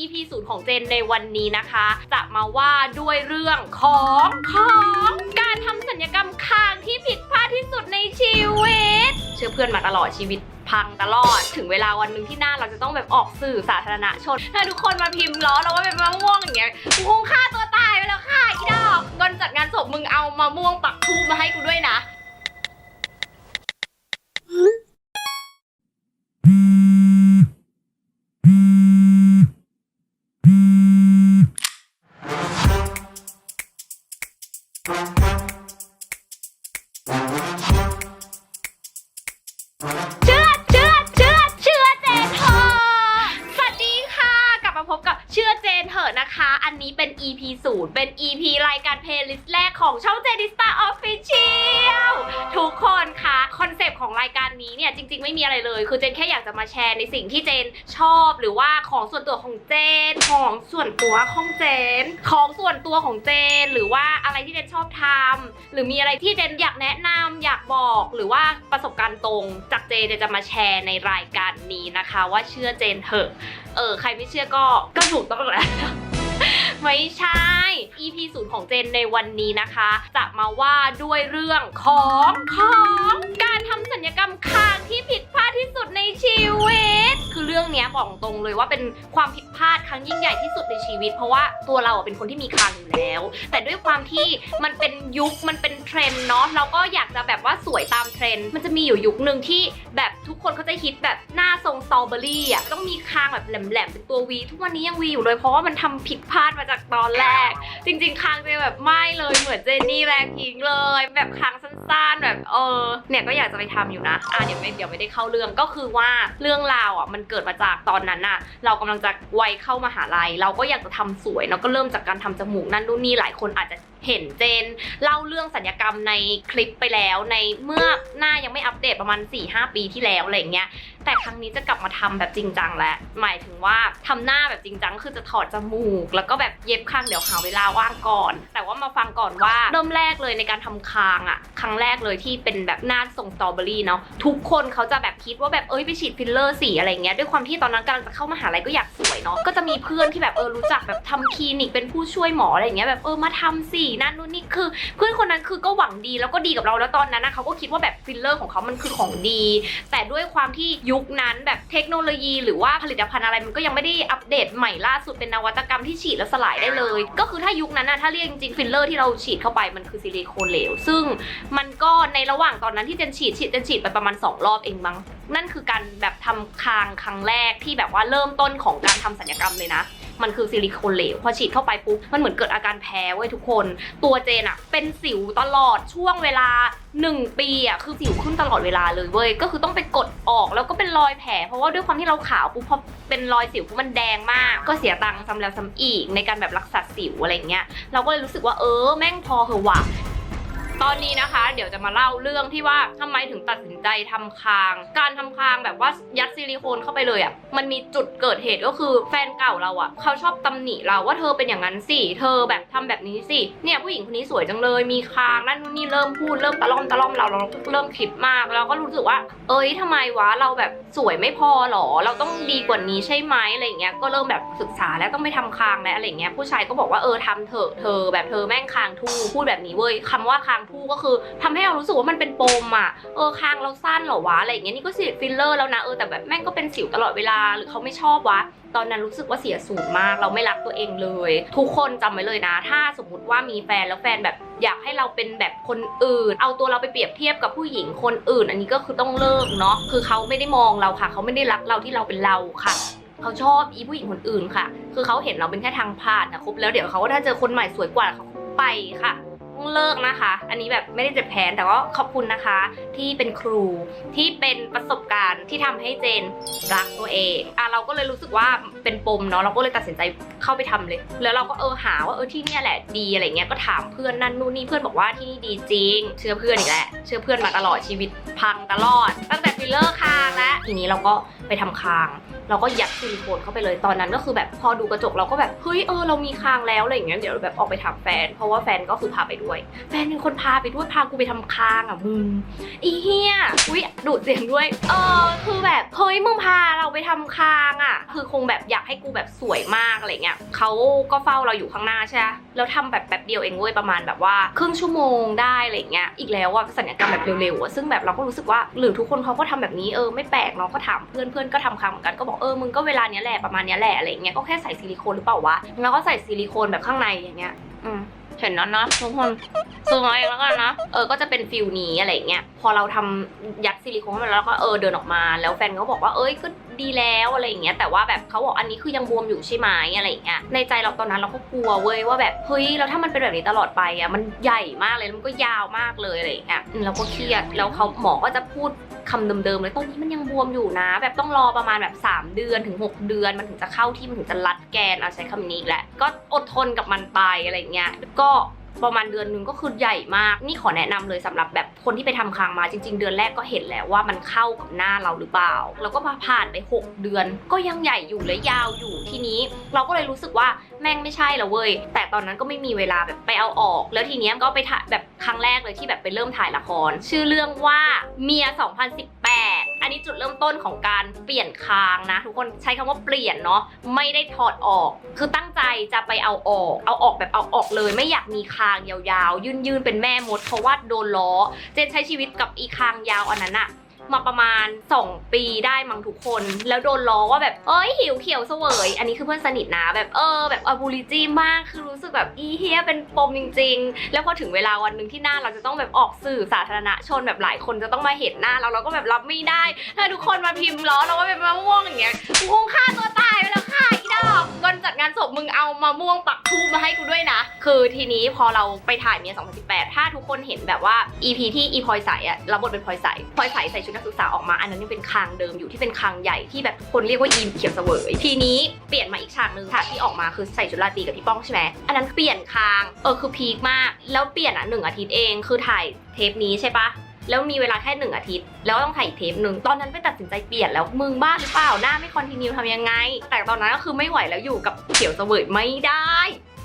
EP ศูนย์ของเจนในวันนี้นะคะ จะมาว่าด้วยเรื่องของของการทำสัญญกรรมคางที่ผิดพลาดที่สุดในชีวิต เชื่อเพื่อนมาตลอดชีวิตพังตลอดถึงเวลาวันหนึ่งที่หน้าเราจะต้องแบบออกสื่อสาธารณชน ถ้าทุกคนมาพิมพ์ล้อเราว่าเป็นมะม่วงอย่างเงี้ยกูคงฆ่าตัวตายไปแล้วค่ะอีดอกก่อนจัดงานศพมึงเอามะม่วงปักทูบมาให้กูด้วยนะ รายการนี้เนี่ยจริง ๆ ไม่มีอะไรเลย คือเจนแค่อยากจะมาแชร์ในสิ่งที่เจนชอบหรือว่าของส่วนตัวของเจน ของส่วนตัวของเจน ของส่วนตัวของเจน หรือว่าอะไรที่เจนชอบทำหรือมีอะไรที่เจนอยากแนะนำอยากบอกหรือว่าประสบการณ์ตรงจากเจนเจนจะมาแชร์ในรายการนี้นะคะ ว่าเชื่อเจนเถอะ เออใครไม่เชื่อก็ก็ถูกต้องแล้วไม่ใช่ EP ศูนย์ของเจนในวันนี้นะคะ จะมาว่าด้วยเรื่องของของการทำสัญญกรรมคางที่ผิดาดที่สุดในชีวิต คือเรื่องเนี้ยบอกตรงเลยว่าเป็นความผิดพลาดครั้งยิ่งใหญ่ที่สุดในชีวิต เพราะว่าตัวเราอะเป็นคนที่มีคางอยู่แล้ว แต่ด้วยความที่มันเป็นยุคมันเป็นเทรนด์เนาะเราก็อยากจะแบบว่าสวยตามเทรนด์มันจะมีอยู่ยุคหนึ่งที่แบบทุกคนเขาจะฮิตแบบหน้าทรงสตรอเบอรี่อะต้องมีคางแบบแหลมๆเป็นตัววีทุกวันนี้ยังวีอยู่เลยเพราะว่ามันทำผิดพลาดมาจากตอนแรก จริง ๆคางเจแบบไม่เลยเหมือนเจนนี่แรงทิ้งเลย แบบคางสั้นๆแบบเออเนี่ยก็อยากจะไปทำอยู่นะอะเดี๋ยวไม่เดี๋ยวไม่ได้เข้าเรื่องก็คือว่าเรื่องราวอะมันเกิดมาจากตอนนั้นน่ะ เรากำลังจะวัยเข้ามหาลัย เราก็อยากจะทำสวยเราก็เริ่มจากการทำจมูกนั่นนู่นนี่หลายคนอาจจะ เห็นเจนเล่าเรื่องสัญญกรรมในคลิปไปแล้ว ในเมื่อหน้ายังไม่อัปเดตประมาณ 4-5 ปีที่แล้วอะไรอย่างเงี้ยแต่ครั้งนี้จะกลับมาทำแบบจริงจังแล้วหมายถึงว่าทำหน้าแบบจริงจังคือจะถอดจมูก แล้วก็แบบเย็บคางเดี๋ยวหาเวลาว่างก่อน แต่ว่ามาฟังก่อนว่าเริ่มแรกเลยในการทำคางอะครั้งแรกเลยที่เป็นแบบหน้าทรงสตรอเบอรี่เนาะทุกคนเขาจะแบบคิดว่าแบบเอ้ยไปฉีดฟิลเลอร์สีอะไรเงี้ยด้วยความที่ตอนนั้นกำลังจะเข้ามหาลัยก็อยากสวยเนาะก็จะมีเพื่อนที่แบบเออรู้จักแบบทำคลินิกเป็นผู้ช่วยหมออะไรอย่างเงี้ยแบบเออมาทำสินั่นนู่นนี่คือ เพื่อนคนนั้นคือก็หวังดีแล้วก็ดีกับเราแล้วตอนนั้นนะเขาก็คิดว่าแบบฟิลเลอร์ของเขามันคือของดี แต่ด้วยความที่ยุคนั้นแบบเทคโนโลยี หรือว่าผลิตภัณฑ์อะไรมันก็ยังไม่ได้อัปเดตใหม่ล่าสุดเป็นนวัตกรรมที่ฉีดแล้วสลายได้เลย ก็คือถ้ายุคนั้นนะถ้าเรียกจริงๆฟิลเลอร์ที่เราฉีดเข้าไปมันคือซิลิโคนเหลว ซึ่งมันก็ในระหว่างตอนนั้นที่เจนฉีดฉีดเจนฉีดไปประมาณ 2 รอบเองมั้งนั่นคือการแบบทำคางครั้งแรกที่แบบว่าเริ่มต้นของการทำศัลยกรรมเลยนะ มันคือซิลิโคนเหลวพอฉีดเข้าไปปุ๊บมันเหมือนเกิดอาการแพ้เว้ยทุกคน ตัวเจนอะเป็นสิวตลอดช่วงเวลา 1 ปีอะคือสิวขึ้นตลอดเวลาเลยเว้ยก็คือต้องไปกดออกแล้วก็เป็นรอยแผลเพราะว่าด้วยความที่เราขาวปุ๊บพอเป็นรอยสิวปุ๊บมันแดงมาก ก็เสียตังค์ซ้ำแล้วซ้ำอีกในการแบบรักษาสิวอะไรเงี้ยเราก็เลยรู้สึกว่าเออแม่งพอเหอะวะ ตอนนี้นะคะ เดี๋ยวจะมาเล่าเรื่องที่ว่าทำไมถึงตัดสินใจทำคาง การทำคางแบบว่ายัดซิลิโคนเข้าไปเลยอะ่ะมันมีจุดเกิดเหตุก็คือแฟนเก่าเราอะ่ะเขาชอบตำหนิเราว่าเธอเป็นอย่างนั้นสิเธอแบบทำแบบนี้สิเนี่ยผู้หญิงคนนี้สวยจังเลยมีคางนั่นนู่นนี่เริ่มพูดเริ่มตะล่อมตะล่อมเราเราเริ่มคิดมากเราก็รู้สึกว่า เอ้ยทำไมวะเราแบบสวยไม่พอหรอ เราต้องดีกว่านี้ใช่ไหมอะไรอย่างเงี้ยก็เริ่มแบบศึกษาแล้วต้องไปทำคางแล้วอะไรเงี้ยผู้ชายก็บอกว่าเออทำเถอะเธอแบบเธอแม่งคางทู่พูดแบบนี้เว้ยคำว่าคางทู่ก็คือทำให้เรารู้สึกว่ามันเป็นปมอะเออคางเราสั้นเหรอวะอะไรอย่างเงี้ยนี่ก็ฉีฟิลเลอร์แล้วนะเออแต่แบบแม่งก็เป็นสิวตลอดเวลาหรือเขาไม่ชอบวะตอนนั้นรู้สึกว่าเสียสูงมาก เราไม่รักตัวเองเลย ทุกคนจำไว้เลยนะ ถ้าสมมุติว่ามีแฟนแล้วแฟนแบบอยากให้เราเป็นแบบคนอื่น เอาตัวเราไปเปรียบเทียบกับผู้หญิงคนอื่น อันนี้ก็คือต้องเลิกเนาะคือเขาไม่ได้มองเราค่ะ เขาไม่ได้รักเราที่เราเป็นเราค่ะเขาชอบอีผู้หญิงคนอื่นค่ะ คือเขาเห็นเราเป็นแค่ทางผ่านนะครบแล้วเดี๋ยวเขาก็ถ้าเจอคนใหม่สวยกว่าเขาไปค่ะ ต้องเลิกนะคะ อันนี้แบบไม่ได้เจ็บแผนแต่ว่าขอบคุณนะคะ ที่เป็นครูที่เป็นประสบการณ์ที่ทำให้เจนรักตัวเองอะเราก็เลยรู้สึกว่าเป็นปมเนาะเราก็เลยตัดสินใจเข้าไปทำเลย แล้วเราก็เออหาว่าเออที่เนี่ยแหละดีอะไรเงี้ยก็ถามเพื่อนนั่นนู่นนี่เพื่อนบอกว่าที่นี่ดีจริง เชื่อเพื่อนอีกแหละเชื่อเพื่อนมาตลอดชีวิตพังตลอด ตั้งแต่ฟิลเลอร์คางแล้ว ทีนี้เราก็ไปทำคาง เราก็ยัดซิลิโคนเข้าไปเลยตอนนั้นก็คือแบบพอดูกระจกเราก็แบบเฮ้ยเออเรามีคางแล้วอะไรอย่างเงี้ยเดี๋ยวแบบออกไปถามแฟน เพราะว่าแฟนก็คือพาไปด้วย แฟนเป็นคนพาไปด้วยพากูไปทำคางอะมึงอีเฮียอุ้ยดูดเสียงด้วย เออคือแบบเฮ้ยมึงพาเราไปทำคางอะ คือคงแบบอยากให้กูแบบสวยมากอะไรเงี้ยเขาก็เฝ้าเราอยู่ข้างหน้าใช่ไหมแล้วทำแบบแป๊บเดียวเองเว้ยประมาณแบบว่าครึ่งชั่วโมงได้อะไรเงี้ยอีกแล้วอะสัญญกรรมแบบเร็วๆอะซึ่งแบบเราก็รู้สึกว่าหรือทุกคนเขาก็ทำแบบนี้เออไม่แปลกเนาะก็ถามเพื่อนเพื่อนก็ทำคางเหมือนกันก็บอกเออมึงก็เวลาเนี้ยแหละประมาณเนี้ยแหละอะไรเงี้ยก็แค่ใส่ซิลิโคนหรือเปล่าวะแล้วก็ใส่ซิลิโคนแบบข้างในอย่างเงี้ยอืมเห็นแล้วนะทุกคนซูมเอาเองแล้วกันนะเออก็จะเป็นฟิลนี้อะไรอย่างเงี้ยพอเราทำยัดซิลิโคนเข้ามาแล้วก็เออเดินออกมาแล้วแฟนเขาบอกว่าเอ้ยก็ดีแล้วอะไรอย่างเงี้ยแต่ว่าแบบเขาบอกอันนี้คือยังบวมอยู่ใช่ไหมอะไรอย่างเงี้ยในใจเราตอนนั้นเราก็กลัวเว้ยว่าแบบเฮ้ยแล้วถ้ามันเป็นแบบนี้ตลอดไปอะมันใหญ่มากเลยแล้วมันก็ยาวมากเลยอะไรอย่างเงี้ยเราก็เครียดแล้วเขาหมอก็จะพูด คำเดิมๆเลยตรงนี้มันยังบวมอยู่นะ แบบต้องรอประมาณแบบ 3 เดือนถึง 6 เดือนมันถึงจะเข้าที่มันถึงจะรัดแกนเอาใช้คำนี้แหละ ก็อดทนกับมันไปอะไรเงี้ยก็ ประมาณเดือนหนึ่งก็คือใหญ่มาก นี่ขอแนะนำเลยสำหรับแบบคนที่ไปทำคางมาจริง ๆ เดือนแรกก็เห็นแล้วว่ามันเข้ากับหน้าเราหรือเปล่า แล้วก็ผ่านไป 6 เดือน ก็ยังใหญ่อยู่และยาวอยู่ทีนี้ เราก็เลยรู้สึกว่าแม่งไม่ใช่แล้วเว้ย แต่ตอนนั้นก็ไม่มีเวลาแบบไปเอาออก แล้วทีเนี้ยก็ไปถ่ายแบบครั้งแรกเลยที่แบบไปเริ่มถ่ายละคร ชื่อเรื่องว่าเมีย 2018 อันนี้จุดเริ่มต้นของการเปลี่ยนคางนะ ทุกคนใช้คำว่าเปลี่ยนเนาะไม่ได้ถอดออก คือตั้งใจจะไปเอาออก เอาออกแบบเอาออกเลย ไม่อยากมีคางยาวๆ ยืนๆเป็นแม่มดเพราะว่าโดนล้อ เจนใช้ชีวิตกับอีคางยาวอันนั้นอะ มาประมาณ 2 ปีได้มั้งทุกคน แล้วโดนล้อว่าแบบเอ้ยหิวเขียวเสวย อันนี้คือเพื่อนสนิทนะแบบเออแบบอบูลิจีมากคือรู้สึกแบบอีเฮียเป็นปมจริง ๆ แล้วพอถึงเวลาวันหนึ่งที่หน้าเราจะต้องแบบออกสื่อสาธารณชนแบบหลายคนจะต้องมาเห็นหน้าเราเราก็แบบรับไม่ได้ ถ้าทุกคนมาพิมพ์ล้อเราว่าเป็นมะม่วงอย่างเงี้ยกูคงฆ่าตัวตายไปแล้วค่ะ อีดอกก่อนจัดงานศพมึงเอามะม่วงปักทูบมาให้กูด้วยนะ คือทีนี้พอเราไปถ่ายเมีย2018 ถ้าทุกคนเห็นแบบว่า EP ที่อีพลอยใสอะรับบทเป็นพลอยใสพลอยใสใส่ชุดนักศึกษาออกมา อันนั้นยังเป็นคางเดิมอยู่ที่เป็นคางใหญ่ที่แบบคนเรียกว่าอีเขียวเสวย ทีนี้เปลี่ยนมาอีกฉากหนึ่งฉากที่ออกมาคือใส่ชุดราตรีกับพี่ป้องใช่ไหมอันนั้นเปลี่ยนคาง เออคือพีคมาก แล้วเปลี่ยนอะหนึ่งอาทิตย์เอง คือถ่ายเทปนี้ใช่ปะ แล้วมีเวลาแค่หนึ่งอาทิตย์ แล้วต้องถ่ายอีกเทปหนึ่งตอนนั้นไปตัดสินใจเปลี่ยนแล้วมึงบ้าหรือเปล่าหน้าไม่คอนติเนียทำยังไง แต่ตอนนั้นก็คือไม่ไหวแล้วอยู่กับเขียวเสวยไม่ได้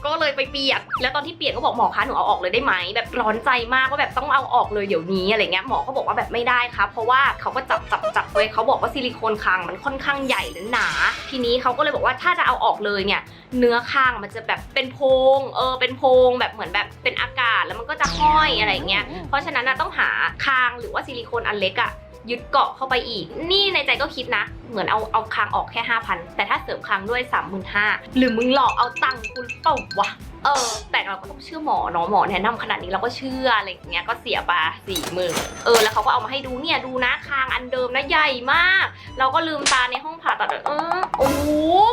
ก็เลยไปเปลี่ยนแล้วตอนที่เปลี่ยนก็บอกหมอคะหนูเอาออกเลยได้ไหมแบบร้อนใจมากว่าแบบต้องเอาออกเลยเดี๋ยวนี้อะไรเงี้ยหมอก็บอกว่าแบบไม่ได้ครับเพราะว่าเขาก็จับจับจับไว้เขาบอกว่าซิลิโคนคางมันค่อนข้างใหญ่และหนา ทีนี้เขาก็เลยบอกว่าถ้าจะเอาออกเลยเนี่ยเนื้อคางมันจะแบบเป็นโพงเออเป็นโพงแบบเหมือนแบบเป็นอากาศแล้วมันก็จะห้อยอะไรเงี้ยเพราะฉะนั้นนะต้องหาคางหรือว่าซิลิโคนอันเล็กอะ ยึดเกาะเข้าไปอีก นี่ในใจก็คิดนะ เหมือนเอาเอาคางออกแค่ 5,000 แต่ถ้าเสริมคางด้วย 35,000หรือมึงหลอกเอาตังค์กูเปล่าวะ เออ แต่เราก็ต้องเชื่อหมอเนาะหมอแนะนำขนาดนี้เราก็เชื่ออะไรอย่างเงี้ยก็เสียไปสี่หมื่นเออแล้วเขาก็เอามาให้ดูเนี่ยดูนะคางอันเดิมนะใหญ่มาก เราก็ลืมตาในห้องผ่าตัดเออโอ้โห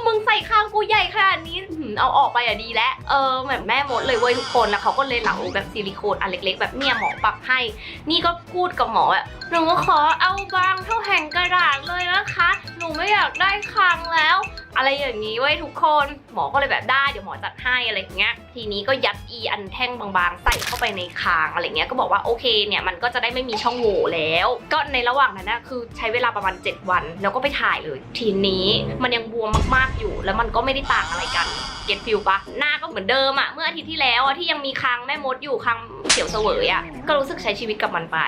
มึงใส่คางกูใหญ่ขนาดนี้เอาออกไปอะดีแล้วเออแบบแม่มดเลยเว้ยทุกคนแล้วเขาก็เลยเหลาแบบซิลิโคนอันเล็ก ๆ แบบเนี่ยหมอปรับให้ นี่ก็พูดกับหมออะหนูขอเอาบางเท่าแห่งกระดาษเลยนะคะ หนูไม่อยากได้คางแล้ว อะไรอย่างนี้ไว้ยทุกคนหมอก็เลยแบบได้เดี๋ยวหมอจัดให้อะไรอย่างเงี้ยทีนี้ก็ยัดอีอันแท่งบางๆ ใส่เข้าไปในคางอะไรเงี้ยก็บอกว่าโอเคเนี่ยมันก็จะได้ไม่มีช่องโหว่แล้ว ก็ในระหว่างนั้นนะคือใช้เวลาประมาณ 7 วัน แล้วก็ไปถ่ายเลย ทีนี้มันยังบวมมากๆอยู่ แล้วมันก็ไม่ได้ต่างอะไรกันเก็ตฟิลปะหน้าก็เหมือนเดิมอะเมื่ออาทิตย์ที่แล้วอะที่ยังมีคางแม่มดอยู่คางเขียวเสวยอะก็รู้สึกใช้ชีวิตกับมันไป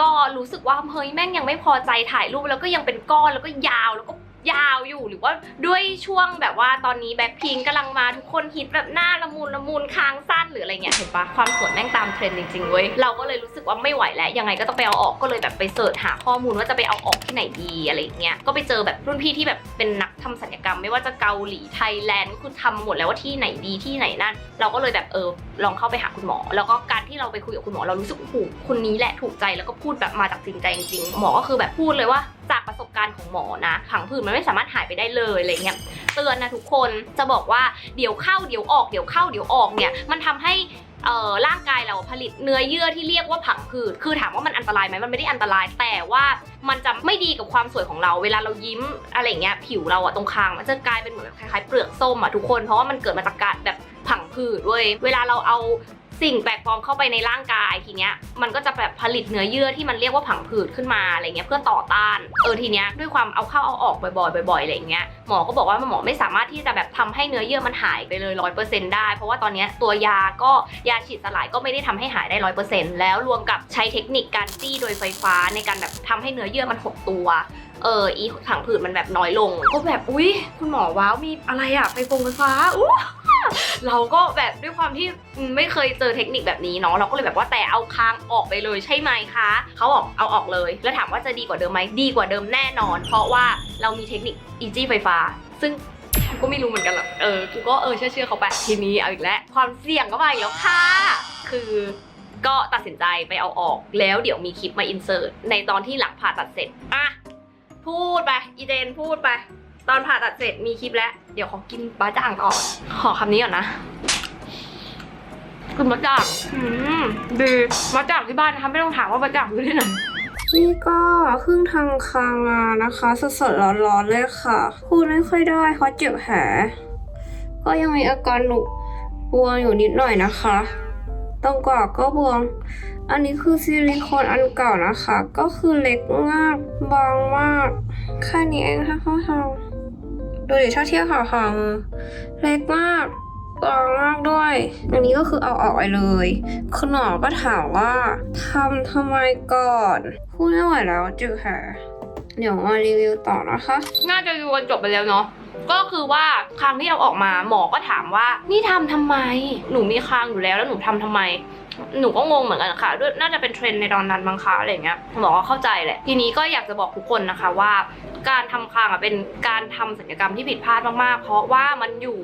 ก็รู้สึกว่าเฮ้ยแม่งยังไม่พอใจถ่ายรูปแล้วก็ยังเป็นก้อนแล้วก็ยาวแล้วก็ ยาวอยู่หรือว่าด้วยช่วงแบบว่าตอนนี้แบ็คพิงกำลังมาทุกคนฮิตแบบหน้าละมุนละมุนคางสั้นหรืออะไรเงี้ยเห็นปะความสวยแม่งตามเทรนด์จริงๆเว้ยเราก็เลยรู้สึกว่าไม่ไหวแล้วยังไงก็ต้องไปเอาออกก็เลยแบบไปเสิร์ชหาข้อมูลว่าจะไปเอาออกที่ไหนดีอะไรเงี้ยก็ไปเจอแบบรุ่นพี่ที่แบบเป็นนักทำศัลยกรรม ไม่ว่าจะเกาหลีไทยแลนด์คือทำหมดแล้วว่าที่ไหนดีที่ไหนนั่นเราก็เลยแบบเออลองเข้าไปหาคุณหมอ แล้วก็การที่เราไปคุยกับคุณหมอเรารู้สึกโอ้โหคนนี้แหละถูกใจแล้วก็พูดแบบมาจากจริงใจจริงๆหมอก็คือแบบพูดเลยว่าจากประสบการณ์ของหมอนะผังผืดมันไม่สามารถหายไปได้เลยอะไรเงี้ยเตือนนะทุกคนจะบอกว่าเดี๋ยวเข้าเดี๋ยวออกเดี๋ยวเข้าเดี๋ยวออกเนี่ยมันทำให้เอ่อร่างกายเราผลิตเนื้อเยื่อที่เรียกว่าผังผืด คือถามว่ามันอันตรายไหมมันไม่ได้อันตราย แต่ว่ามันจะไม่ดีกับความสวยของเรา เวลาเรายิ้มอะไรเงี้ย ผิวเราอะตรงคางมันจะกลายเป็นเหมือนคล้ายๆเปลือกส้มอะทุกคน เพราะว่ามันเกิดมาจากการแบบผังผืดเว้ย เวลาเราเอา สิ่งแปลกปลอมเข้าไปในร่างกายทีเนี้ยมันก็จะแบบผลิตเนื้อเยื่อที่มันเรียกว่าผังผืดขึ้นมาอะไรเงี้ยเพื่อต่อต้านเออทีเนี้ยด้วยความเอาเข้าเอาออกบ่อยๆบ่อยๆอะไรเงี้ยหมอก็บอกว่าหมอไม่สามารถที่จะแบบทำให้เนื้อเยื่อมันหายไปเลยร้อยเปอร์เซ็นต์ได้เพราะว่าตอนเนี้ยตัวยาก็ยาฉีดสลายก็ไม่ได้ทำให้หายได้ร้อยเปอร์เซ็นต์แล้วรวมกับใช้เทคนิคการจี้โดยไฟฟ้าในการแบบทำให้เนื้อเยื่อมันหดตัวเอออีผังผืดมันแบบน้อยลงก็แบบอุ๊ย คุณหมอว้าวมีอะไรอะไฟฟงไฟฟ้าอู้ เราก็แบบด้วยความที่ไม่เคยเจอเทคนิคแบบนี้เนาะเราก็เลยแบบว่าแต่เอาคางออกไปเลยใช่ไหมคะเขาบอกเอาออกเลย แล้วถามว่าจะดีกว่าเดิมไหมดีกว่าเดิมแน่นอน เพราะว่าเรามีเทคนิคอีจี้ไฟฟ้า ซึ่งก็ไม่รู้เหมือนกันหรอกเออกูก็เออเชื่อเชื่อเขาไปทีนี้เอาอีกแล้วความเสี่ยงก็มาอีกแล้วค่ะคือก็ตัดสินใจไปเอาออกแล้วเดี๋ยวมีคลิปมาอินเสิร์ตในตอนที่หลังผ่าตัดเสร็จอะพูดไปอีเจนพูดไป ตอนผ่าตัดเสร็จมีคลิปแล้ว เดี๋ยวขอกินบะจ่างก่อน ขอคำนี้ก่อนนะกินบะจ่างอืมดีบะจ่างที่บ้านนะคะไม่ต้องถามว่าบะจ่างอยู่ที่ไหนนี่ก็ครึ่งทางคางมานะคะ สดๆร้อนๆเลยค่ะพูดไม่ค่อยได้เพราะเจ็บแผลก็ยังมีอาการหนุกบวมอยู่นิดหน่อยนะคะตรงกว่าก็บวม อันนี้คือซิลิโคนอันเก่านะคะ ก็คือเล็กมาก บางมาก แค่นี้เองค่ะข้างทาง ดูดิถ้าเทียบขาขางเล็กมากบางมากด้วย อันนี้ก็คือเอาออกไปเลย คุณหมอก็ถามว่าทำทำไมก่อนพูดไม่ไหวแล้วจืดแผลเดี๋ยวมารีวิวต่อนะคะ น่าจะดูกันจบไปแล้วเนาะก็คือว่าครั้งที่เอาออกมาหมอก็ถามว่า นี่ทำทำไม หนูมีคางอยู่แล้วแล้วหนูทำทำไม หนูก็งงเหมือนกันค่ะด้วยน่าจะเป็นเทรนด์ในตอนนั้นบางคะอะไรเงี้ยหมอก็เข้าใจแหละ ทีนี้ก็อยากจะบอกทุกคนนะคะว่า การทำคางอะเป็นการทำศัลยกรรมที่ผิดพลาดมากๆ เพราะว่ามันอยู่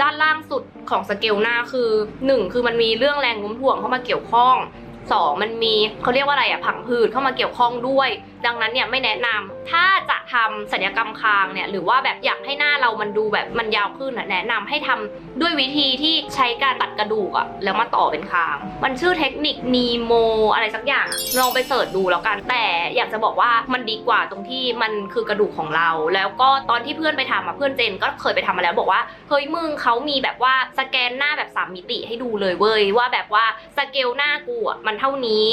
ด้านล่างสุดของสเกลหน้าคือหนึ่งคือมันมีเรื่องแรงโน้มถ่วงเข้ามาเกี่ยวข้องสองมันมีเขาเรียกว่าอะไรอะผังผืดเข้ามาเกี่ยวข้องด้วย ดังนั้นเนี่ยไม่แนะนำถ้าจะทำศัลยกรรมคางเนี่ยหรือว่าแบบอยากให้หน้าเรามันดูแบบมันยาวขึ้นแนะนำให้ทำด้วยวิธีที่ใช้การตัดกระดูกอะแล้วมาต่อเป็นคาง มันชื่อเทคนิคนีโมอะไรสักอย่างลองไปเสิร์ชดูแล้วกัน แต่อยากจะบอกว่ามันดีกว่าตรงที่มันคือกระดูกของเรา แล้วก็ตอนที่เพื่อนไปทำอะเพื่อนเจนก็เคยไปทำมาแล้วบอกว่าเฮ้ยมึงเขามีแบบว่าสแกนหน้าแบบสามมิติให้ดูเลยเว้ยว่าแบบว่าสเกลหน้ากูอะมันเท่านี้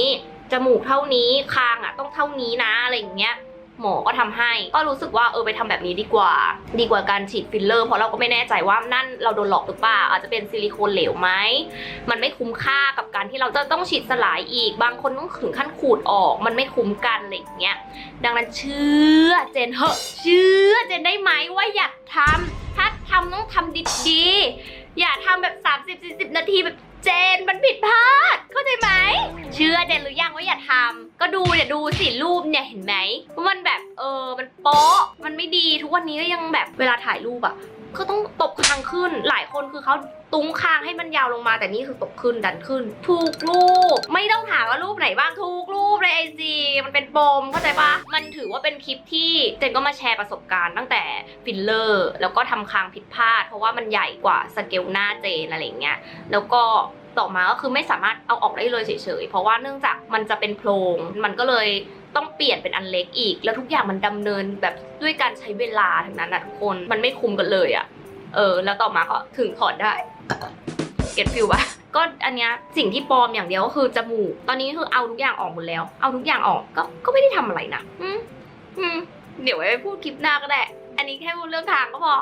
จมูกเท่านี้คางอะต้องเท่านี้นะอะไรอย่างเงี้ยหมอก็ทำให้ ก็รู้สึกว่าเออไปทำแบบนี้ดีกว่า ดีกว่าการฉีดฟิลเลอร์ เพราะเราก็ไม่แน่ใจว่านั่นเราโดนหลอกหรือเปล่า อาจจะเป็นซิลิโคนเหลวไหม มันไม่คุ้มค่ากับการที่เราจะต้องฉีดสลายอีก บางคนต้องถึงขั้นขูดออก มันไม่คุ้มกันอะไรอย่างเงี้ย ดังนั้นเชื่อเจนเหอะ เชื่อเจนได้ไหมว่าอยากทำถ้าทำต้องทำดีๆ อย่าทำแบบ 30-40 นาทีแบบ เจนมันผิดพลาด เข้าใจไหม เชื่อเจนหรือยังว่าอย่าทำก็ดูอย่าดูสิรูปเนี่ยเห็นไหมว่ามันแบบเออมันโป๊ะ มันไม่ดีทุกวันนี้ก็ยังแบบเวลาถ่ายรูปอะ ก็ต้องตบคางขึ้น หลายคนคือเขาตุ้งคางให้มันยาวลงมาแต่นี่คือตบขึ้นดันขึ้น ถูกรูป ไม่ต้องถามว่ารูปไหนบ้างถูกรูปในไอจีมันเป็นปมเข้าใจปะมันถือว่าเป็นคลิปที่เจนก็มาแชร์ประสบการณ์ตั้งแต่ฟิลเลอร์ แล้วก็ทำคางผิดพลาด เพราะว่ามันใหญ่กว่าสเกลหน้าเจนอะไรอย่างเงี้ยแล้วก็ต่อมาก็คือไม่สามารถเอาออกได้เลยเฉยๆ เพราะว่าเนื่องจากมันจะเป็นโพรง มันก็เลย ต้องเปลี่ยนเป็นอันเล็กอีก แล้วทุกอย่างมันดำเนินแบบด้วยการใช้เวลาทั้งนั้นนะทุกคนมันไม่คุ้มกันเลยอะเออ แล้วต่อมาก็ถึงถอดได้เก็ตฟิลปะก็อันเนี้ยสิ่งที่ปลอมอย่างเดียวก็คือจมูก ตอนนี้คือเอาทุกอย่างออกหมดแล้ว เอาทุกอย่างออกก็ก็ไม่ได้ทำอะไรนะอืมอืมเดี๋ยวไว้พูดคลิปหน้าก็ได้ อันนี้แค่พูดเรื่องทางก็พอ